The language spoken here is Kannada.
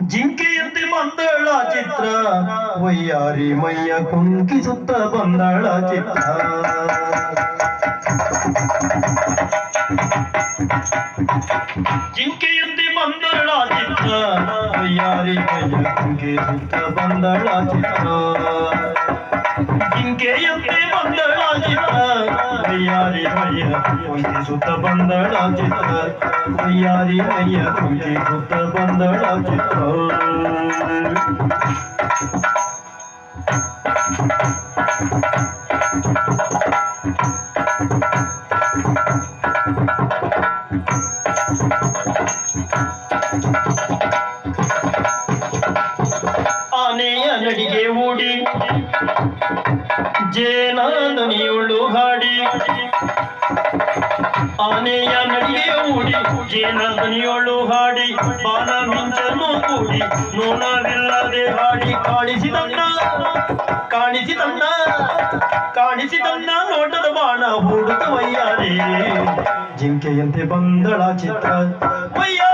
ಜಿಂಕೆಯಂತೆ ಮಂದಳ ಚಿತ್ರ. ವಯ್ಯಾರಿ ಮೈಯ ಕುಂಕಿಸುತ್ತ ಬಂದಳ ಚಿತ್ರ. ಜಿಂಕೆಯಂತೆ ಮಂದಳ ಚಿತ್ರ. ವಯ್ಯಾರಿ ಮೈಯ ಕುಂಕಿಸುತ್ತ ಬಂದಳ ಚಿತ್ರ. ಜಿಂಕೆಯಂತೆ ಬಂದಳ ಚಿತ್ರ ವಯ್ಯಾರಿ ಮೈಯ ಕುಂಕಿಸುತ್ತ ಬಂದಳ ಚಿತ್ರ ವಯ್ಯಾರಿ ಮೈಯ ಕುಂಕಿಸುತ್ತ ಬಂದಳ ಚಿತ್ರ ಆನೆಯ ನಡಿಗೆ ಓಡಿ ಜೇನಾದನಿಯುಳ್ಳು ಹಾಡಿ. ಆನೆಯ ನಡಿಗೆ ಓಡಿ ಜೇನಾದನಿಯುಳ್ಳು ಹಾಡಿ. ಬಾಲ ಮಿಂಚನ್ನು ಕೂಡಿ. ನೋಣವಿಲ್ಲದೆ ಹಾಡಿ. ಕಾಣಿಸಿದಣ್ಣ ಕಾಣಿಸಿದಣ್ಣ ಕಾಣಿಸಿದಣ್ಣ ನೋಟದ ಬಾಣ ಹೂಡುತ್ತ ವಯ್ಯಾರಿ. ಜಿಂಕೆಯಂತೆ ಬಂದಳ ಚಿತ್ರ. ವಯ್ಯಾರಿ.